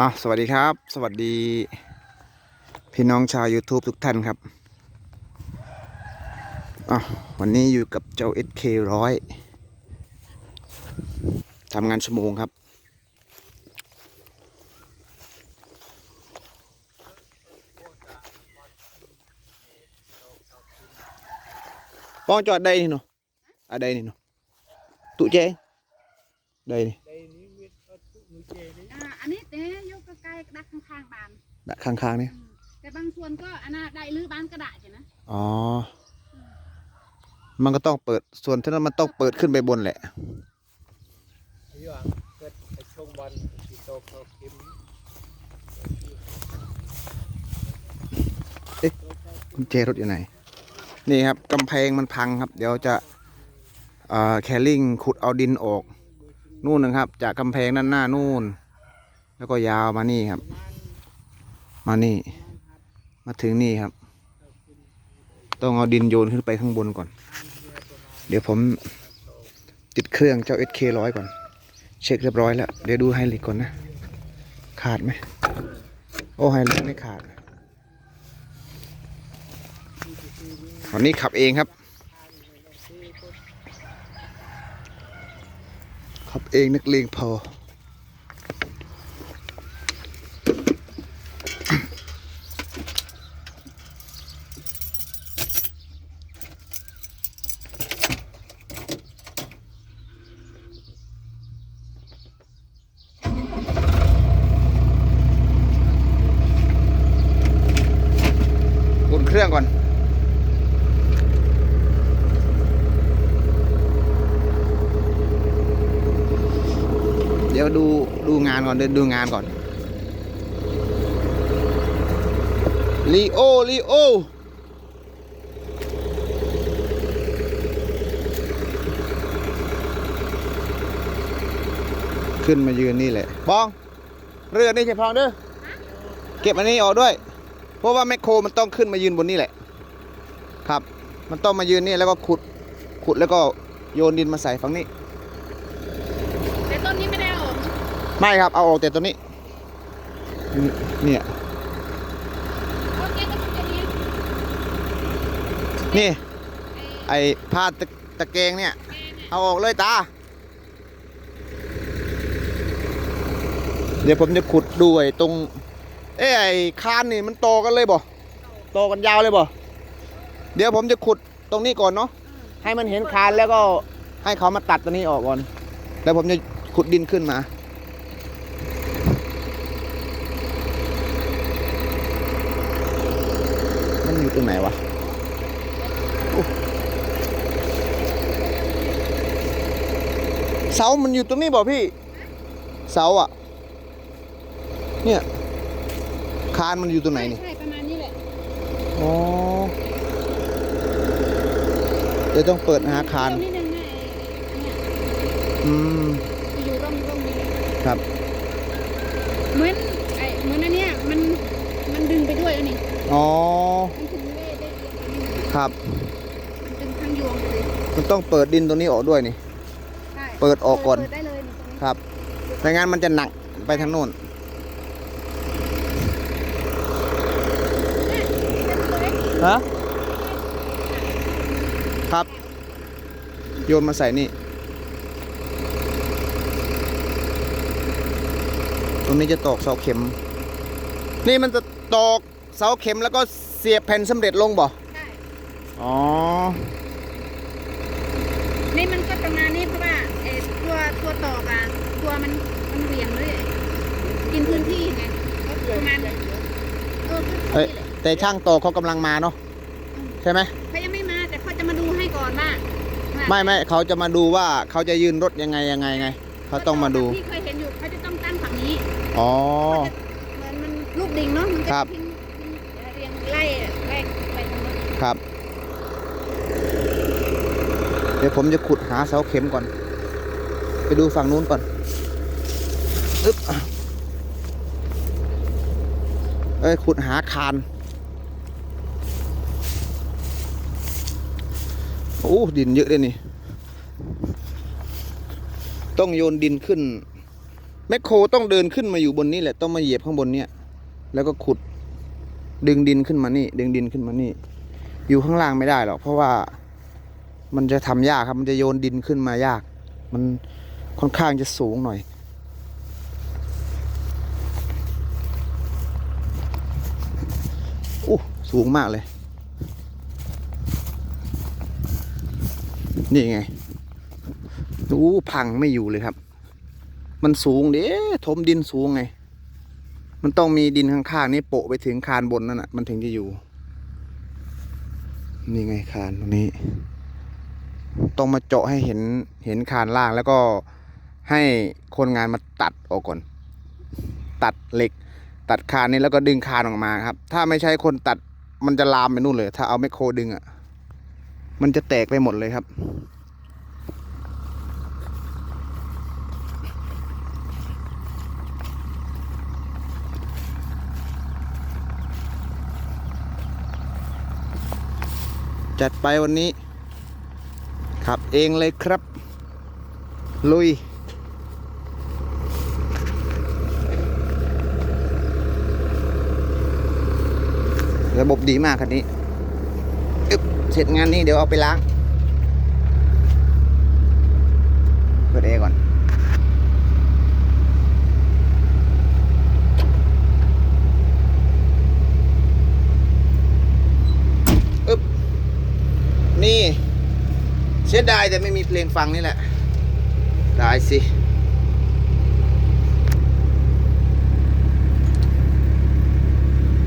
อะสวัสดีครับ สวัสดี พี่น้องชาว YouTube ทุกท่านครับอะวันนี้อยู่กับเจ้า SK ร้อยทำงานชั่วโมงครับ ป้องจอด đây นี่เนาะ à đây นี่เนาะ tụ chế đây này อ่าอันนี้เต้ ยกใกล้ๆดักข้างๆบาน đã khang khang đấy อืมแต่บางส่วนก็อันน่ะได้หรือบานกระดาษใช่ไหมอ๋อ มันก็ต้องเปิด ส่วนที่นั้นมันต้องเปิดขึ้นไปบนแหละที่ว่าเกิดไอ้ช่วงบอลที่โตเขาคิมกุญแจรถอยู่ไหน นี่ครับกำแพงมันพังครับ เดี๋ยวจะเอ่อแคลริ่งขุดเอาดินออก นู่นนะครับ จากกำแพงด้านหน้านู่น แล้วก็ยาวมานี่ครับ มานี่ มาถึงนี่ครับ ต้องเอาดินโยนขึ้นไปข้างบนก่อน เดี๋ยวผมติดเครื่องเจ้า SK ร้อยก่อน เช็คเรียบร้อยแล้ว เดี๋ยวดูไฮลิกก่อนนะ ขาดไหม โอ้ไฮลิกไม่ขาดวันนี้ขับเองครับ ขับเองนักเลงพอนเครื่องก่อน เดี๋ยวดูดูงานก่อนเดินดูงานก่อนลีโอลีโอขึ้นมายืนนี่แหละบอง เรือนี่ใช่พองเด้อเก็บอันนี้ออกด้วย เพราะว่าแมคโครมันต้องขึ้นมายืนบนนี่แหละ ครับ มันต้องมายืนนี่แล้วก็ขุด ขุดแล้วก็โยนดินมาใส่ฝั่งนี้ แต่ต้นนี้ไม่ได้เอาออกนะ ไม่ครับเอาออกแต่ตัวนี้นี่เนี่ยโอเคก็จะนี้นี่ไอ้ไอ้ผ้าตะตะแกรงเนี่ยแกเนี่ย เอาออกเลยตา เดี๋ยวผมจะขุดดูไอ้ตรง เอ้ยไอ้คานนี่มันโตกันเลยบ่โตกันยาวเลยบ่เดี๋ยวผมจะขุดตรงนี้ก่อนเนาะให้มันเห็นคานแล้วก็ให้เขามาตัดตัวนี้ออกก่อน แล้วผมจะขุดดินขึ้นมา มันอยู่ ตรงไหนวะโอ้เสา มันอยู่ตรงนี้บ่พี่ เสาอะ เนี่ย คานมันอยู่ตรงไหนนี่ ใช่ประมาณนี้แหละ อ๋อ เดี๋ยวต้องเปิดหาคานตรงนี้นึงนะไอ้เนี่ยอืมอยู่ร่องร่องนี้ครับ เหมือนไอ้เหมือนอันเนี้ยมันมันดึงไปด้วยอันนี้อ๋อมัน ครับ มันดึงทั้งยวงไปเลยมันต้องเปิดดินตัวนี้ออกด้วยนี่ ใช่เปิดออกก่อน เปิดได้เลยนี่ตรงนี้ครับไม่งั้นมันจะหนักไปทางโน้นฮะ ครับ โยนมาใส่นี่ ตรงนี้จะตอกเสาเข็ม นี่มันจะตอกเสาเข็มแล้วก็เสียบแผ่นสำเร็จลงบ่ใช่ อ๋อ นี่มันก็ประมาณนี้เพราะว่าไอ้ตัวตัวตอกอะตัวมันมันเหวี่ยงเลยกินพื้นที่ไงก็ประมาณนี้เออพื้นเอ้ยที่แหละแต่ช่างตอกเขากำลังมาเนาะใช่ไหมเขายังไม่มาแต่เขาจะมาดูให้ก่อนว่าว่าไม่ไม่เขาจะมาดูว่าเขาจะยืนรถยังไงยังไงไงเขาต้องมาดูที่เคยเห็นอยู่เขาจะต้องตั้งฝั่งนี้อ๋อเหมือนมันลูกดิ่งเนาะมันครัจะบทิ้งทิ้งเรียงไล่ไล่ไปตรงนั้นครับเดี๋ยวผมจะขุดหาเสาเข็มก่อน ไปดูฝั่งนู้นก่อนอึ๊บเอ้ยขุดหาคานโอ้ดินเยอะเลยนี่ ต้องโยนดินขึ้นแมคโครต้องเดินขึ้นมาอยู่บนนี้แหละต้องมาเหยียบข้างบนเนี้ยแล้วก็ขุดดึงดินขึ้นมานี่ ดึงดินขึ้นมานี่ อยู่ข้างล่างไม่ได้หรอกเพราะว่า มันจะทำยากครับ มันจะโยนดินขึ้นมายาก มันค่อนข้างจะสูงหน่อยอู้สูงมากเลย นี่ไงอู้พังไม่อยู่เลยครับ มันสูงเด้ถมดินสูงไง มันต้องมีดินข้างๆนี้โปะไปถึงคานบนนั่นน่ะมันถึงจะอยู่ นี่ไงคานตรงนี้ ต้องมาเจาะให้เห็นเห็นคานล่างแล้วก็ให้คนงานมาตัดออกก่อน ตัดเหล็ก ตัดคานนี้แล้วก็ดึงคานออกมาครับ ถ้าไม่ใช่คนตัดมันจะลามไปนู่นเลย ถ้าเอาแมคโครดึงอะ่ะมันจะแตกไปหมดเลยครับ จัดไปวันนี้ ขับเองเลยครับ ลุย ระบบดีมากคันนี้อึ๊บเสร็จงานนี้เดี๋ยวเอาไปล้างเปิดแอร์ก่อนอึ๊บนี่ เสียดายแต่ไม่มีเพลงฟังนี่แหละได้สิ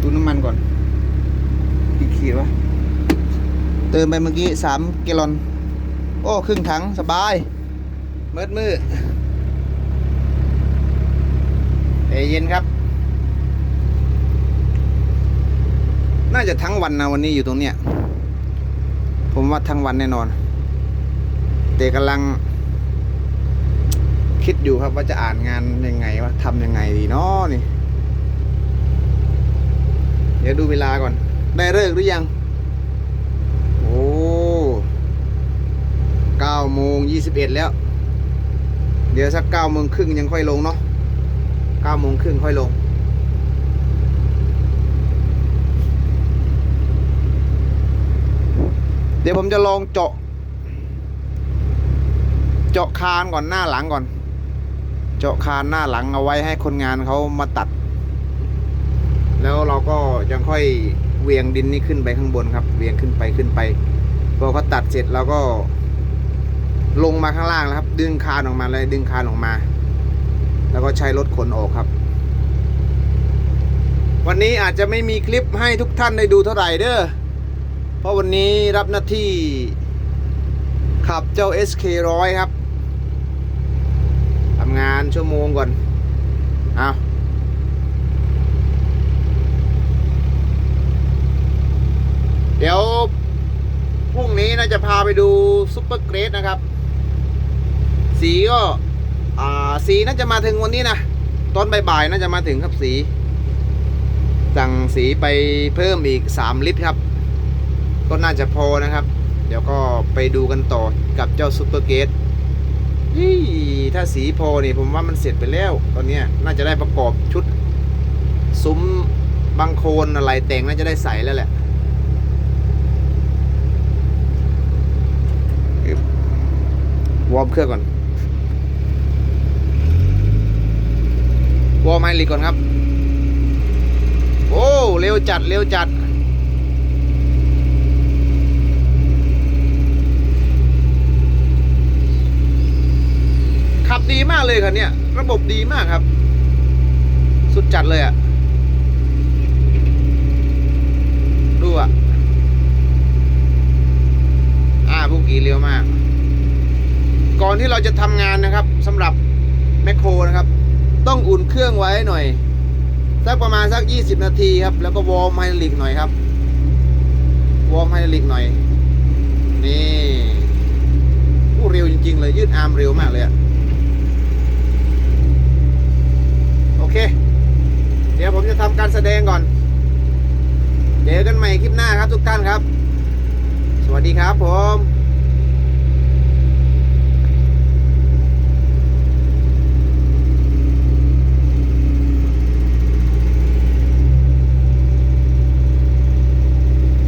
ดูน้ำมันก่อนกี่ขีดวะ เติมไปเมื่อกี้สามแกลลอน โอ้ ครึ่งถังสบายเมิดมือใจเย็นครับ น่าจะทั้งวันนะวันนี้อยู่ตรงเนี้ย ผมว่าทั้งวันแน่นอน แต่กำลัง คิดอยู่ครับว่าจะอ่านงานยังไงว่าทำยังไงดีเนาะนี่ เดี๋ยวดูเวลาก่อน ได้เลิกหรือยัง โอ้เก้าโมงยี่สิบเอ็ดแล้ว เดี๋ยวสักเก้าโมงครึ่งยังค่อยลงเนาะเก้าโมงครึ่งค่อยลงเดี๋ยวผมจะลองเจาะ เจาะคานก่อนหน้าหลังก่อน เจาะคานหน้าหลังเอาไว้ให้คนงานเขามาตัด แล้วเราก็ยังค่อยเวียงดินนี่ขึ้นไปข้างบนครับเวียงขึ้นไปขึ้นไปพอเขาตัดเสร็จเราก็ ลงมาข้างล่างแล้วครับ ดึงคานออกมาเลยดึงคานออกมา แล้วก็ใช้รถขนออกครับ วันนี้อาจจะไม่มีคลิปให้ทุกท่านได้ดูเท่าไหร่เด้อเพราะวันนี้รับหน้าที่ขับเจ้า SK ร้อยครับ ทำงานชั่วโมงก่อน เอาเดี๋ยวพรุ่งนี้น่าจะพาไปดูซุปเปอร์เกรดนะครับ สีก็ อ่า สีน่าจะมาถึงวันนี้นะ ตอนบ่ายๆน่าจะมาถึงครับสี สั่งสีไปเพิ่มอีก 3 ลิตรครับ ก็น่าจะพอนะครับ เดี๋ยวก็ไปดูกันต่อกับเจ้าซุปเปอร์เกต ยี่ถ้าสีพอนี่ผมว่ามันเสร็จไปแล้ว ตอนนี้น่าจะได้ประกอบชุดซุ้มบังโคนอะไรแต่งน่าจะได้ใส่แล้วแหละวอร์มเครื่องก่อน วอร์มไฮลิกก่อนครับ โอ้ เร็วจัด เร็วจัด ขับดี มากเลยคันเนี้ยระบบดีมากครับ สุดจัดเลยอะ่ะ ดูอะ่ะ อ่าบุกีเร็วมาก ก่อนที่เราจะทำงานนะครับสำหรับแมคโครนะครับ ต้องอุ่นเครื่องไว้หน่อย สักประมาณสัก 20 นาทีครับ แล้วก็วอร์มไฮดรอลิกหน่อยครับ วอร์มไฮดรอลิกหน่อย นี่อู้เร็วจริง ๆ เลยยืดอาร์มเร็วมากเลยอะโอ เค เดี๋ยวผมจะทำการแสดงก่อน เจอกันใหม่คลิปหน้าครับทุกท่านครับ สวัสดีครับผม